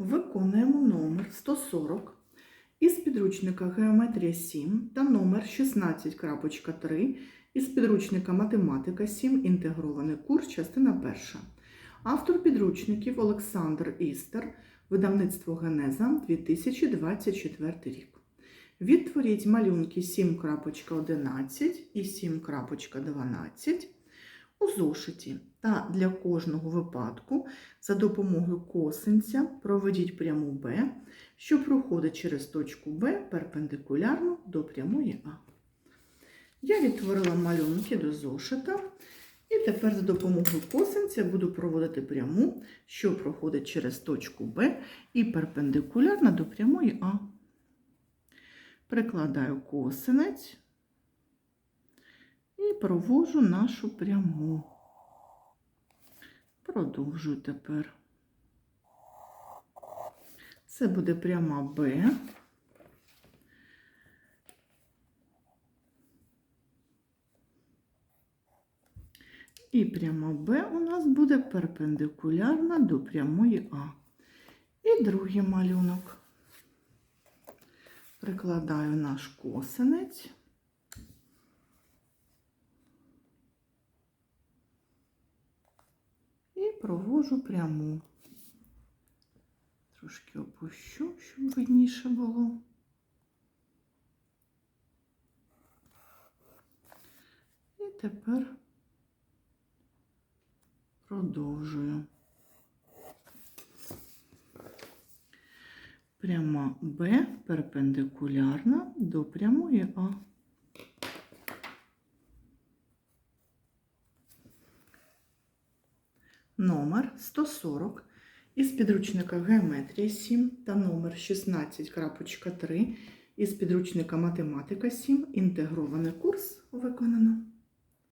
Виконуємо номер 140 із підручника Геометрія 7 та номер 16.3 із підручника Математика 7. Інтегрований курс, частина 1. Автор підручників Олександр Істер, видавництво Генеза 2024 рік. Відтворіть малюнки 7.11 і 7.12 у зошиті та для кожного випадку за допомогою косинця проведіть пряму Б, що проходить через точку Б перпендикулярно до прямої А. Я відтворила малюнки до зошита, і тепер за допомогою косинця буду проводити пряму, що проходить через точку Б і перпендикулярно до прямої А. Прикладаю косинець і провожу нашу пряму. Продовжую тепер. Це буде пряма Б. І пряма Б у нас буде перпендикулярна до прямої А. І другий малюнок. Прикладаю наш косинець. І провожу пряму. Трошки опущу, щоб видніше було. І тепер продовжую. Пряма Б перпендикулярна до прямої А. Номер 140 із підручника Геометрія 7 та номер 16.3 із підручника Математика 7. Інтегрований курс виконано.